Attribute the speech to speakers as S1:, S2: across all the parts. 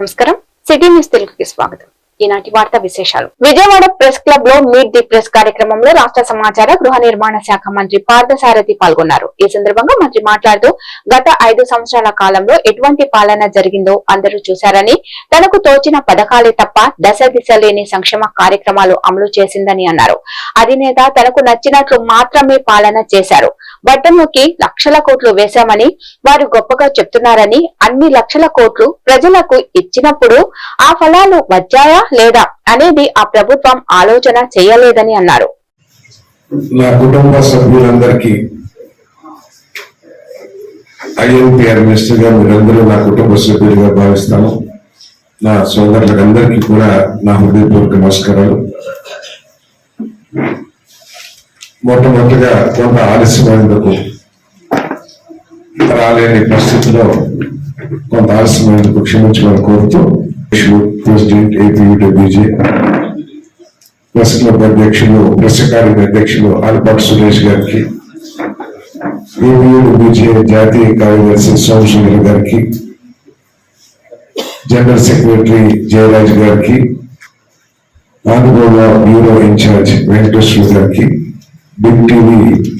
S1: నమస్కారం. City news తెలుగుకి స్వాగతం. ఈనాటి వార్త విశేషాలు. విజయవాడ ప్రెస్ క్లబ్లో మీట్ ది ప్రెస్ కార్యక్రమంలో రాష్ట్ర సమాచార గృహ నిర్మాణ శాఖ మంత్రి పార్థసారథి పాల్గొన్నారు. ఈ సందర్భంగా మంత్రి మాట్లాడుతూ గత ఐదు సంవత్సరాల కాలంలో ఎటువంటి పాలన జరిగిందో అందరూ చూశారని తనకు తోచిన పథకాలే తప్ప దశ దిశ లేని సంక్షేమ కార్యక్రమాలు అమలు చేసిందని అన్నారు. అధినేత తనకు నచ్చినట్లు మాత్రమే పాలన చేశారు. బట్టన్లోకి లక్షల కోట్లు వేశామని వారు గొప్పగా చెప్తున్నారని అన్ని లక్షల కోట్లు ప్రజలకు ఇచ్చినప్పుడు ఆ ఫలాలు వచ్చాయా లేదా అనేది ఆ ప్రభుత్వం ఆలోచన చేయలేదని అన్నారు.
S2: నా కుటుంబ సభ్యులందరికీ ఐఎన్పిఆర్ మినిస్టర్గా మీరందరూ నా కుటుంబ సభ్యులుగా భావిస్తాను నా సోదరులందరికీ కూడా నా హృదయపూర్వక నమస్కారాలు. మొట్టమొదటిగా కొంత ఆలస్యమైనందుకు రాలేని పరిస్థితిలో కొంత ఆలస్యమైనందుకు క్షమించమని కోరుతూ ప్రెసిడెంట్ ఏపీయూడబ్ల్యూజే ప్రెస్ క్లబ్ అధ్యక్షులు ప్రెస్ అకాడమీ అధ్యక్షులు ఆలపాటి సురేష్ గారికి ఏపీయూడు బీజే జాతీయ కార్యదర్శి సోమశేఖర్ గారికి జనరల్ సెక్రటరీ జయరాజ్ గారికి ఆంధ్రప్రదేశ్ బ్యూరో ఇన్ఛార్జ్ వెంకటేశ్వర గారికి Big TV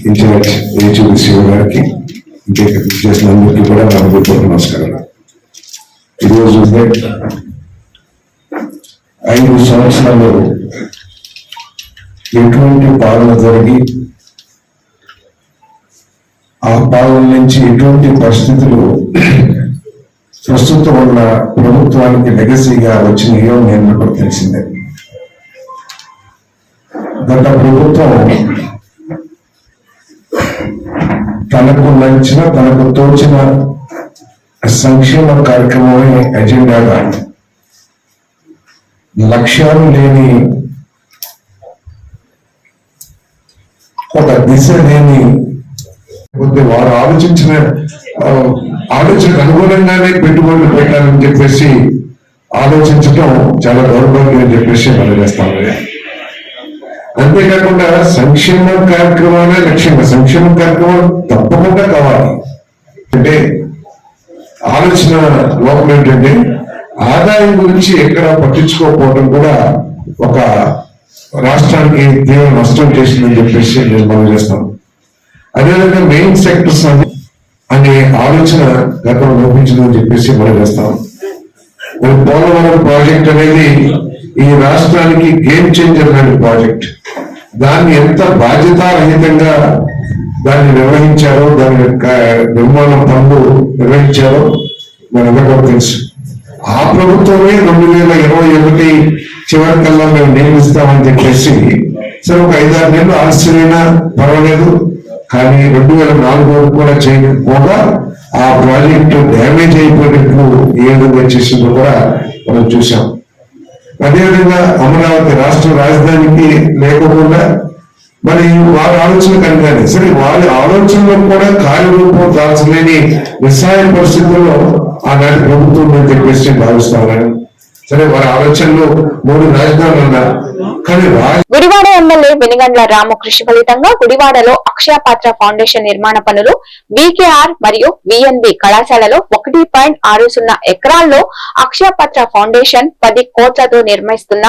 S2: in charge Yechuri Siva గారికి ఇంకా చేసిన అందరికీ కూడా నా హృదయపూర్వక నమస్కారాలు. ఈరోజు ఐదు సంవత్సరాలు ఎటువంటి పాలన జరిగి ఆ పాలన నుంచి ఎటువంటి పరిస్థితులు ప్రస్తుతం ఉన్న ప్రభుత్వానికి లెగసీగా వచ్చినాయో నేను నాకు తెలిసిందే. గత ప్రభుత్వం తనకు నచ్చిన తనకు తోచిన సంక్షేమ కార్యక్రమమే ఎజెండాగా లక్ష్యాలు లేని ఒక దిశ లేని కొద్ది వారు ఆలోచించిన ఆలోచనకు అనుగుణంగానే పెట్టుబడులు పెట్టాలని చెప్పేసి ఆలోచించటం చాలా దౌర్భాగ్యం అని చెప్పేసి మనం చేస్తాం అంతేకాకుండా సంక్షేమ కార్యక్రమాలే లక్ష్యంగా సంక్షేమ కార్యక్రమాలు తప్పకుండా కావాలి. అంటే ఆలోచన లోపం ఏంటంటే ఆదాయం గురించి ఎక్కడ పట్టించుకోకపోవడం కూడా ఒక రాష్ట్రానికి తీవ్ర నష్టం చేసిందని చెప్పేసి నేను మనం చేస్తాను అదేవిధంగా మెయిన్ సెక్టర్స్ అనే ఆలోచన గతంలో లోపించిందని చెప్పేసి మనం చేస్తాం. మరి పోలవరం ప్రాజెక్ట్ అనేది ఈ రాష్ట్రానికి గేమ్ చేంజర్ లాంటి ప్రాజెక్ట్ దాన్ని ఎంత బాధ్యతారహితంగా దాన్ని నిర్వహించారో దాని యొక్క నిర్మాణ పనులు నిర్వహించారో మనందరికీ తెలుసు. ఆ ప్రభుత్వమే రెండు వేల ఇరవై ఒకటి చివరికల్లా మేము నియమిస్తామని చెప్పేసి సరే ఒక ఐదారు నెలలు ఆలస్యమైనా పర్వాలేదు కానీ రెండు వేల నాలుగు వరకు కూడా చేయకపోగా ఆ ప్రాజెక్టు డ్యామేజ్ అయిపోయినట్లు ఏ విధంగా చేసిందో కూడా మనం చూసాం అదేవిధంగా అమరావతి రాష్ట్ర రాజధానికి లేకుండా మరి వారి ఆలోచన కనుకనే సరే వారి ఆలోచనలో కూడా కార్యరూపం దాల్చలేని నిస్సాయ పరిస్థితుల్లో ఆనాటి ప్రభుత్వం ఉందని చెప్పేసి భావిస్తాను సరే వారి ఆలోచనలో మూడు రాజధానులు ఉన్నారు. కానీ
S1: గుడివాడ ఎమ్మెల్యే వెనుగండ్ల రాము కృషి ఫలితంగా గుడివాడలో అక్షయ పాత్ర ఫౌండేషన్ నిర్మాణ పనులు బీకేఆర్ మరియు విఎన్బి కళాశాలలో ఒకటి పాయింట్ ఆరు సున్నా ఎకరాల్లో అక్షయ పాత్ర ఫౌండేషన్ పది కోట్లతో నిర్మిస్తున్న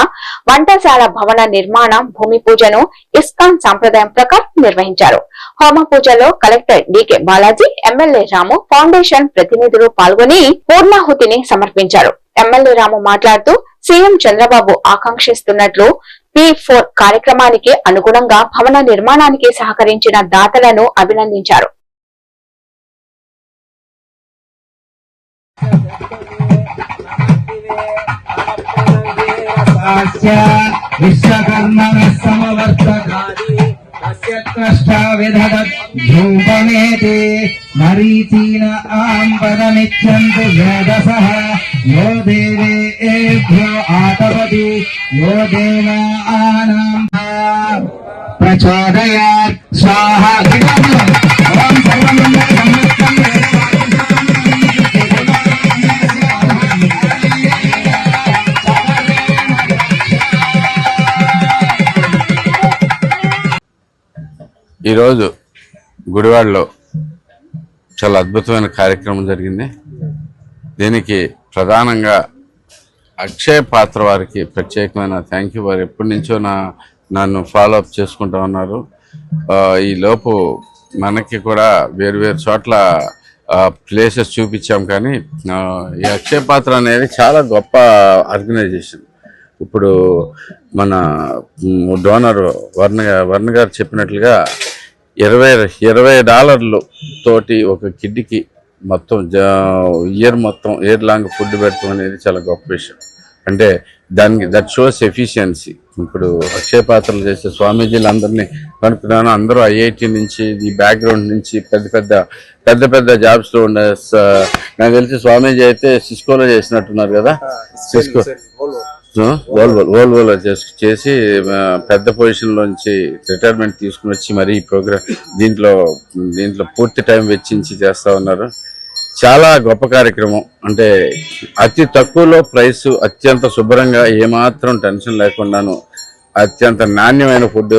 S1: వంటశాల భవన నిర్మాణ భూమి పూజను ఇస్కాన్ సాంప్రదాయం ప్రకారం నిర్వహించారు. హోమ పూజలో collector DK Balaji MLA Ramu foundation ప్రతినిధులు పాల్గొని పూర్ణాహుతిని సమర్పించారు. ఎమ్మెల్యే రాము మాట్లాడుతూ సీఎం చంద్రబాబు ఆకాంక్షిస్తున్నట్లు పి ఫోర్ కార్యక్రమానికి అనుగుణంగా భవన నిర్మాణానికి సహకరించిన దాతలను అభినందించారు.
S3: విశ్వకర్మ సమవర్తకాది ధూపమేతి మరీచీన ఆంబరమిచ్చంతు వేదసః యో దేవేభ్యో ఆతపతి యో దేవానాం ప్రచోదయాత్ స్వాహా ఓం సర్వమంగళ
S4: ఈరోజు గుడివాడలో చాలా అద్భుతమైన కార్యక్రమం జరిగింది. దీనికి ప్రధానంగా అక్షయ పాత్ర వారికి ప్రత్యేకమైన థ్యాంక్ యూ వారు ఎప్పటి నుంచో నా నన్ను ఫాలో అప్ చేసుకుంటూ ఉన్నారు. ఈ లోపు మనకి కూడా వేరు వేరు చోట్ల ప్లేసెస్ చూపించాం కానీ ఈ అక్షయ పాత్ర అనేది చాలా గొప్ప ఆర్గనైజేషన్ ఇప్పుడు మన డోనర్ వర్ణ వర్ణ గారు చెప్పినట్లుగా ఇరవై ఇరవై డాలర్లు తోటి ఒక కిడ్కి మొత్తం ఇయర్ మొత్తం ఇయర్ లాంగ్ ఫుడ్ పెడతాం అనేది చాలా గొప్ప విషయం. అంటే దానికి దట్ షోస్ ఎఫిషియన్సీ ఇప్పుడు అక్షయ పాత్రలు చేసే స్వామీజీలు అందరినీ కనుక్కున్నాను. అందరూ ఐఐటి నుంచి ఈ బ్యాక్గ్రౌండ్ నుంచి పెద్ద పెద్ద పెద్ద పెద్ద జాబ్స్లో ఉండే నాకు తెలిసి స్వామీజీ అయితే సిస్కోలో చేసినట్టున్నారు కదా? సిస్కో వోల్వో వోల్వోలో చేసి చేసి పెద్ద పొజిషన్ లోంచి రిటైర్మెంట్ తీసుకుని వచ్చి మరి ఈ ప్రోగ్రామ్ దీంట్లో దీంట్లో పూర్తి టైం వెచ్చించి చేస్తా ఉన్నారు. చాలా గొప్ప కార్యక్రమం. అంటే అతి తక్కువలో ప్రైస్ అత్యంత శుభ్రంగా ఏమాత్రం టెన్షన్ లేకుండాను అత్యంత నాణ్యమైన ఫుడ్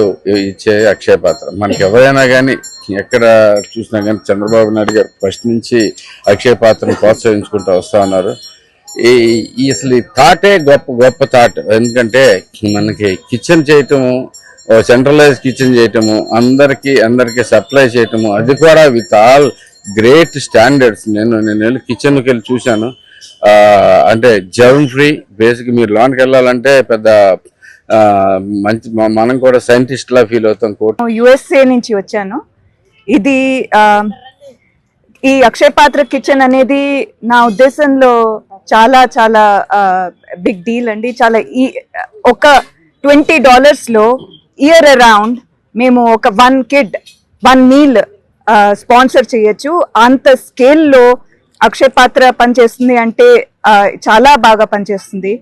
S4: ఇచ్చే అక్షయ పాత్ర. మనకి ఎవరైనా కానీ ఎక్కడ చూసినా కానీ చంద్రబాబు నాయుడు గారు ఫస్ట్ నుంచి అక్షయ పాత్రను ప్రోత్సహించుకుంటూ వస్తా ఉన్నారు. ఈ అసలు ఈ థాటే గొప్ప గొప్ప థాట్ ఎందుకంటే మనకి కిచెన్ చేయటము సెంట్రలైజ్ కిచెన్ చేయటము అందరికీ అందరికీ సప్లై చేయటము అది కూడా విత్ ఆల్ గ్రేట్ స్టాండర్డ్స్. నేను నేను వెళ్ళి కిచెన్కి వెళ్ళి చూశాను. అంటే జర్మ్ ఫ్రీ బేసిక్ మీరు లోన్కి వెళ్ళాలంటే పెద్ద మంచి మనం కూడా సైంటిస్ట్ లా ఫీల్ అవుతాం కోర్టు
S5: యుఎస్ఏ నుంచి వచ్చాను. ఇది ఈ అక్షయ పాత్ర కిచెన్ అనేది నా ఉద్దేశంలో చాలా చాలా బిగ్ డీల్ అండి. చాలా ఈ ఒక ట్వంటీ డాలర్స్లో ఇయర్ అరౌండ్ మేము ఒక one kid one meal sponsor చేయొచ్చు. అంత స్కేల్లో అక్షయ పాత్ర పనిచేస్తుంది అంటే చాలా బాగా పనిచేస్తుంది.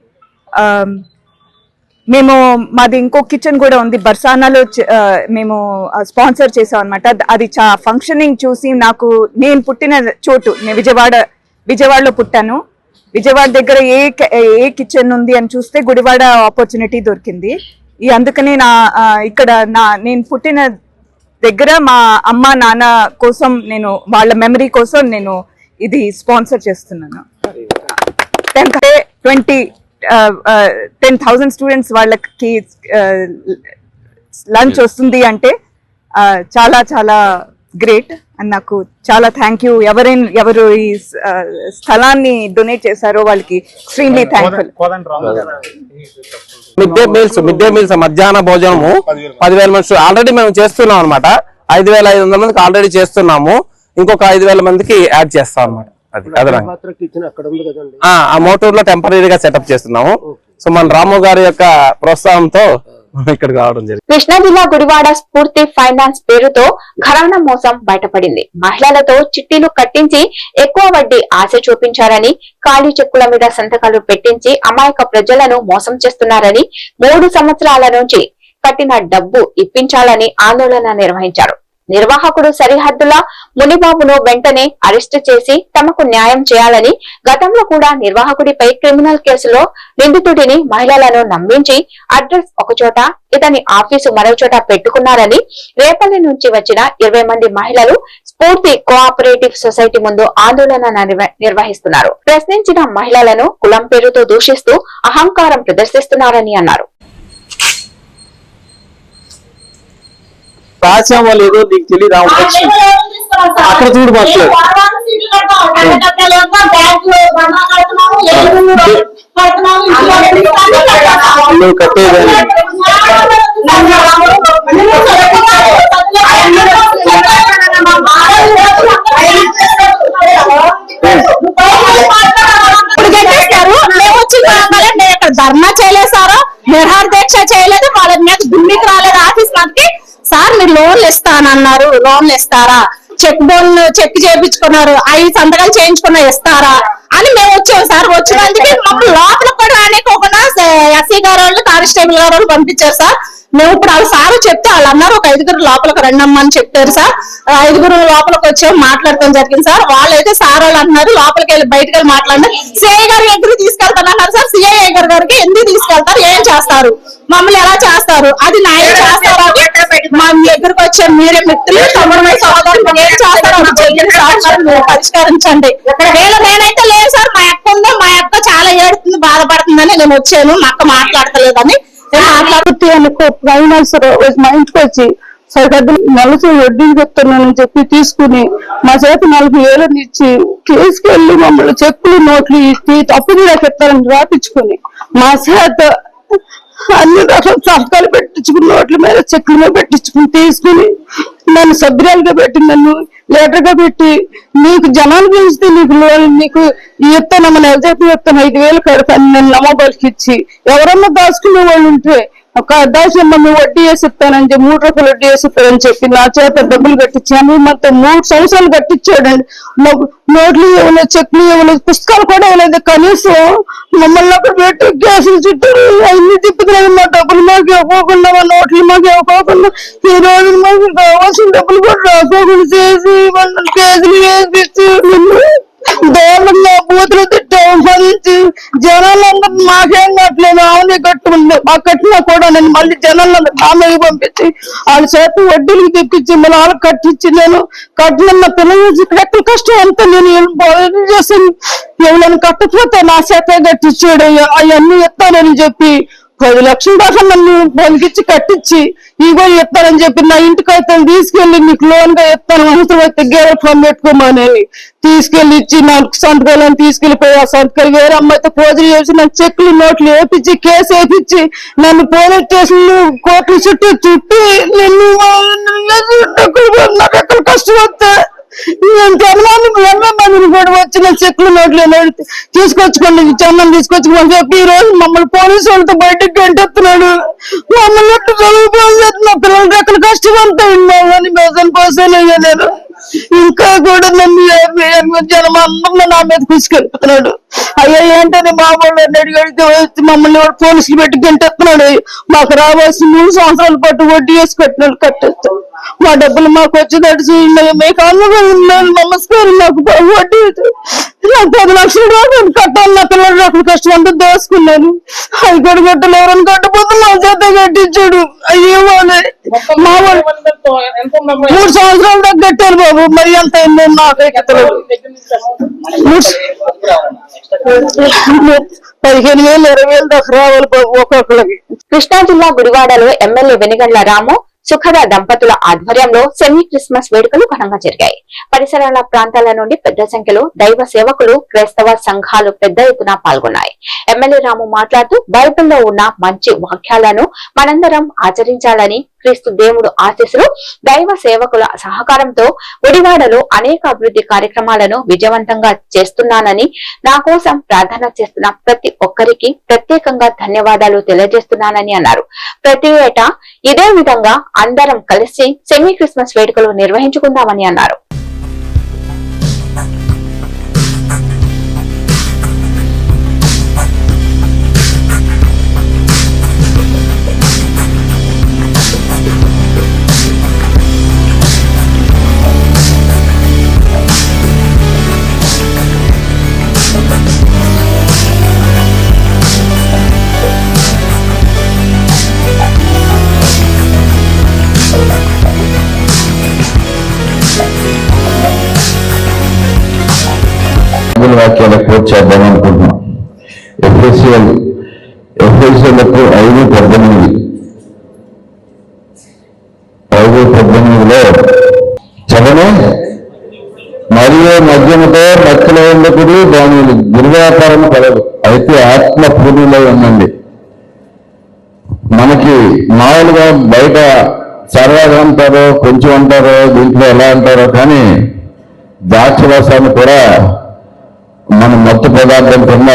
S5: మేము మాది ఇంకో కిచెన్ కూడా ఉంది. బర్సానాలో మేము స్పాన్సర్ చేసాం అనమాట అది చా ఫంక్షనింగ్ చూసి నాకు నేను పుట్టిన చోటు నేను విజయవాడ విజయవాడలో పుట్టాను. విజయవాడ దగ్గర ఏ ఏ కిచెన్ ఉంది అని చూస్తే గుడివాడ ఆపర్చునిటీ దొరికింది. ఈ అందుకని నా ఇక్కడ నా నేను పుట్టిన దగ్గర మా అమ్మ నాన్న కోసం నేను వాళ్ళ మెమరీ కోసం నేను ఇది స్పాన్సర్ చేస్తున్నాను. ట్వంటీ టెన్ థౌజండ్ స్టూడెంట్స్ వాళ్ళకి లంచ్ వస్తుంది అంటే చాలా చాలా గ్రేట్. అండ్ నాకు చాలా థ్యాంక్ యూ ఎవరైనా ఎవరు ఈ స్థలాన్ని డొనేట్ చేశారో వాళ్ళకి extremely thankful
S6: mid day meals mid day meals మధ్యాహ్న భోజనము పదివేల. మనుషులు ఆల్రెడీ మేము చేస్తున్నాం అనమాట ఐదు వేల ఐదు వందల మందికి ఆల్రెడీ చేస్తున్నాము. ఇంకొక ఐదు వేల మందికి యాడ్ చేస్తాం అనమాట అది అదనంగా. ఆ, ఆ మోటూర్లో టెంపరీగా సెటప్ చేస్తున్నాము. సో మన రాము గారి యొక్క ప్రోత్సాహంతో ఇక్కడికి రావడం జరిగింది.
S1: కృష్ణా జిల్లా గుడివాడ స్ఫూర్తి ఫైనాన్స్ పేరుతో ఘరానా మోసం బయటపడింది. మహిళలతో చిట్టీలు కట్టించి ఎక్కువ వడ్డీ ఆశ చూపించారని ఖాళీ చెక్కుల మీద సంతకాలు పెట్టించి అమాయక ప్రజలను మోసం చేస్తున్నారని మూడు సంవత్సరాల నుంచి కట్టిన డబ్బు ఇప్పించాలని ఆందోళన నిర్వహించారు. నిర్వాహకుడు సరిహద్దుల మునిబాబును వెంటనే అరెస్టు చేసి తమకు న్యాయం చేయాలని గతంలో కూడా నిర్వాహకుడిపై క్రిమినల్ కేసులో నిందితుడిని మహిళలను నమ్మించి అడ్రస్ ఒకచోట ఇతని ఆఫీసు మరో చోట పెట్టుకున్నారని రేపల్లి నుంచి వచ్చిన ఇరవై మంది మహిళలు స్ఫూర్తి కోఆపరేటివ్ సొసైటీ ముందు ఆందోళన నిర్వహిస్తున్నారు. ప్రశ్నించిన మహిళలను కులం పేరుతో దూషిస్తూ అహంకారం ప్రదర్శిస్తున్నారని అన్నారు.
S6: రాసామో లేదో నీకు తెలియదు అక్కడ చూడు మాకు. నువ్వు కట్టేదాన్ని.
S7: ఇప్పుడు గెట్టేస్తారు మేము వచ్చి ధర్నా చేయలేదు సార్. నిరహార దీక్ష చేయలేదు. వాళ్ళ మీద దుమ్మికి రాలేదు ఆఫీస్ మనకి మీరు లోన్లు ఇస్తానన్నారు. లోన్లు ఇస్తారా? చెక్ బోన్ చెక్ చేయించుకున్నారు ఐదు సంతకాలు చేయించుకున్నా ఇస్తారా? అని మేము వచ్చాం సార్. వచ్చినందుకే మమ్మల్ని లోపల కూడా అనేకోకుండా ఎస్సీ గారు వాళ్ళు కానిస్టేబుల్ గారు పంపించారు సార్? మేము ఇప్పుడు వాళ్ళ సార్ చెప్తే వాళ్ళు అన్నారు ఒక ఐదుగురు లోపలికి రండమ్మా అని చెప్పారు సార్. ఐదుగురు లోపలికి వచ్చాం మాట్లాడటం జరిగింది సార్. వాళ్ళైతే సార్ వాళ్ళు అంటున్నారు లోపలికి వెళ్ళి బయటకు వెళ్ళి మాట్లాడినారు సిఐ గారి దగ్గర తీసుకెళ్తానన్నారు సార్. సిఐ గారి గారికి ఎందుకు తీసుకెళ్తారు ఏం చేస్తారు మమ్మల్ని ఎలా చేస్తారు అది న్యాయం చేస్తారు? మా దగ్గరకు వచ్చే మీరే మిత్రులు తమ్ముడు సోదరులు ఏం చేస్తారు అది చెయ్యండి సార్. పరిష్కరించండి. వీళ్ళ నేనైతే లేదు సార్. మా అక్క నేను వచ్చాను మా అక్క మాట్లాడతలేదని. నేను మాట్లాడుతూ అనుకో ఫైనాన్స్ మా ఇంటికి వచ్చి సరిహద్దులు నలుసు వడ్డీ చెప్తున్నానని చెప్పి తీసుకుని మా చేత నలుగు వేలని ఇచ్చి తీసుకెళ్ళి మమ్మల్ని చెక్కులు నోట్లు ఇచ్చి తప్పుడు చెప్తారని రాపించుకుని మా చేత అన్ని రకాల సహకాలు పెట్టించుకుని నోట్ల మీద చెక్కుల మీద పెట్టించుకుని తీసుకుని నన్ను సభ్యురాలుగా పెట్టి నన్ను లీటర్గా పెట్టి నీకు జనాలు పెంచితే నీకు నీకు ఇస్తానమ్మ నెల జీతం ఇస్తాను ఐదు వేలు కడతాను నేను నమ్మబలికి ఇచ్చి. ఎవరన్నా దాచుకునే వాళ్ళు ఉంటే ఒక దాచిన మీ వడ్డీ వేసిస్తానని చెప్పి మూడు రూపాయలు వడ్డీ వేసి ఇస్తానని చెప్పి నా చేత డబ్బులు కట్టించాను మొత్తం మూడు సంవత్సరాలు కట్టించాడండి. నోట్లు ఇవ్వలేదు చెక్లు ఇవ్వలేదు పుస్తకాలు కూడా ఇవ్వలేదు. కనీసం మమ్మల్ని అక్కడ పెట్టి గ్యాసులు చుట్టూ అన్ని తిప్పుతున్నాయి మా డబ్బులు మాకు ఇవ్వకుండా మా నోట్లు మాకు ఇవ్వకుండా ఈ రోజు మాకు కావాల్సిన డబ్బులు కూడా రాకోకుండా చేసి మమ్మల్ని కేసులు వేసి దారుణంగా బూతులు తిట్టాం ఫలించి జనాలందరూ మాకేం కట్టలేదు ఆమె కట్టుకుంది మా కట్టినా కూడా నేను మళ్ళీ జనాలందరూ నా పంపించి వాళ్ళ చేత వడ్డీలు తెప్పించి మళ్ళీ వాళ్ళకి కట్టించి నేను కట్టిన పిల్లలు ఎక్కడ కష్టం అంతా నేను ఏం బాగా ఎవరైనా కట్టకపోతే నా చేత కట్టించాడు అవన్నీ ఎత్తానని చెప్పి పది లక్షల దాకా నన్ను పలికిచ్చి కట్టించి ఇగో ఇస్తానని చెప్పి నా ఇంటికి అయితే తీసుకెళ్ళి నీకు లోన్గా ఇస్తాను అవసరం అయితే గేర ఫోన్ పెట్టుకోమని తీసుకెళ్ళి ఇచ్చి నాకు సంతకాలను తీసుకెళ్ళిపోయి ఆ సంతకాలు వేరే అమ్మాయితో పోజులు చేసి నాకు చెక్కులు నోట్లు వేపించి కేసు వేపించి నన్ను పోలీస్ స్టేషన్ కోర్టులు చుట్టూ చుట్టి నిన్ను నాకు ఎక్కడ కష్టం వస్తే నేను కూడా వచ్చిన చెక్కులు నోట్లు తీసుకొచ్చుకోండి చందం తీసుకొచ్చుకోమని చెప్పి ఈ రోజు మమ్మల్ని పోలీసు వాళ్ళతో బయటకు గంటెత్తున్నాడు. మమ్మల్ని ఎట్టు చదువుకోవాలి పిల్లలకి అక్కడ కష్టం అంతా ఉన్నావు అని బేసన్ పోసానయ్యా నేను. ఇంకా కూడా నన్ను జనం అందరూ నా మీద తీసుకెళ్తున్నాడు అయ్యా ఏంటని మా వాళ్ళు అడిగితే వచ్చి మమ్మల్ని పోలీసులు పెట్టి గంటెత్తున్నాడు. మాకు రావాల్సిన మూడు సంవత్సరాల పాటు వడ్డీ వేసి కట్టినాడు కట్టేస్తాం. మా డబ్బులు మాకు వచ్చేటట్టు చేయండి మీకు ఉన్నాను నమస్కారం నాకు వడ్డీ. నాకు పది లక్షల రూపాయలు కట్టాలి నా పిల్లల రూపాయలు కష్టం అంతా దోసుకున్నాను అది కూడా కట్టలు ఎవరైనా కట్టపోతే మా చేత కట్టించాడు. అయ్యో వాళ్ళే. మా వాళ్ళు మూడు సంవత్సరాల దాకా కట్టారు బాబు మరి అంత అయిందో నాకు ఎక్కలేదు పదిహేను వేలు ఇరవై వేలు దాకా రావాలి ఒక్కొక్కరికి
S1: కృష్ణా జిల్లా గుడివాడలో ఎమ్మెల్యే వెనుగండ్ల రాము సుఖద దంపతుల ఆధ్వర్యంలో సెమీ క్రిస్మస్ వేడుకలు ఘనంగా జరిగాయి. పరిసరాల ప్రాంతాల నుండి పెద్ద సంఖ్యలో దైవ సేవకులు క్రైస్తవ సంఘాలు పెద్ద ఎత్తున పాల్గొన్నాయి. ఎమ్మెల్యే రాము మాట్లాడుతూ బైబిల్లో ఉన్న మంచి వాక్యాలను మనందరం ఆచరించాలని క్రీస్తు దేవుడు ఆశీస్సులు దైవ సేవకుల సహకారంతో గుడివాడలో అనేక అభివృద్ధి కార్యక్రమాలను విజయవంతంగా చేస్తున్నానని నా కోసం ప్రార్థన చేస్తున్న ప్రతి ఒక్కరికి ప్రత్యేకంగా ధన్యవాదాలు తెలియజేస్తున్నానని అన్నారు. ప్రతి ఏటా ఇదే విధంగా అందరం కలిసి సెమీ క్రిస్మస్ వేడుకలు నిర్వహించుకుందామని అన్నారు.
S8: వాక్యాల కోట్ చేద్దాం అనుకుంటున్నాం. ఎఫ్ఎస్ఎల్ ఎఫ్ఎస్ఎలకు ఐదు పద్దెనిమిది. ఐదు పద్దెనిమిదిలో చదనే మరియు మద్యముతో భక్తిలో ఉండకుడు దాని దుర్వ్యాపారం కలదు. అయితే ఆత్మ పూర్ణిలో ఉండండి. మనకి మామూలుగా బయట సరదాగా అంటారో కొంచెం అంటారో దీంట్లో ఎలా అంటారో కానీ ద్రాక్ష కూడా మన మత్తు పదార్థం కింద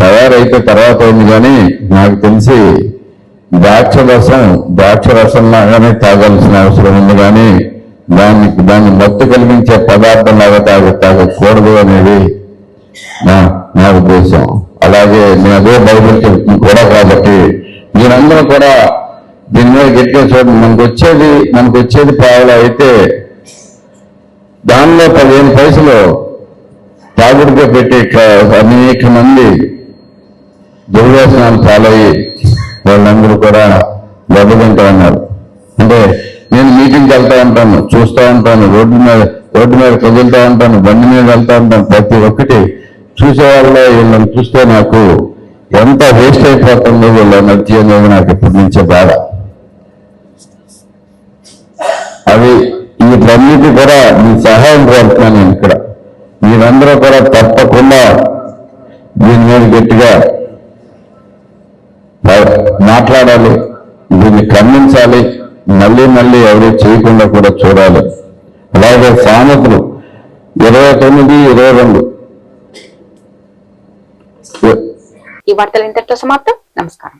S8: తయారైతే తర్వాత అయింది కానీ నాకు తెలిసి ద్రాక్ష రసం ద్రాక్ష రసం లాగానే తాగాల్సిన అవసరం ఉంది కానీ దాన్ని దాన్ని మత్తు కలిగించే పదార్థం లాగా తాగ తాగకూడదు అనేది నా నా ఉద్దేశం. అలాగే నేను అదే బైబిల్ చెప్తుంది కూడా కాబట్టి మీరందరూ కూడా దీని మీద గట్టిగా చూడండి. మనకు వచ్చేది మనకు వచ్చేది పావులు అయితే దానిలో పదిహేను పైసలు తాగుడుగా పెట్టి అనేక మంది దుర్వ్యసనాలు పాలయ్యి వాళ్ళందరూ కూడా దెబ్బతింటూ ఉన్నారు అంటే నేను మీటింగ్కి వెళ్తా ఉంటాను చూస్తూ ఉంటాను రోడ్డు మీద రోడ్డు మీద కదులుతూ ఉంటాను బండి మీద వెళ్తా ఉంటాను. ప్రతి ఒక్కటి చూసేవాళ్ళలో వీళ్ళని చూస్తే నాకు ఎంత వేస్ట్ అయిపోతుందో వీళ్ళ ఎనర్జీ అనేది నాకు ఇప్పటి నుంచే బాధ. అవి వీటన్నిటి కూడా మీ సహాయం కోరుతున్నాను నేను ఇక్కడ. మీరందరూ కూడా తప్పకుండా దీని మీద గట్టిగా మాట్లాడాలి. దీన్ని ఖండించాలి. మళ్ళీ మళ్ళీ ఎవరు చేయకుండా కూడా చూడాలి. అలాగే సామెతలు. ఇరవై తొమ్మిది ఇరవై రెండు.
S1: ఈ వార్తలు ఇంతటితో సమాప్తం. నమస్కారం.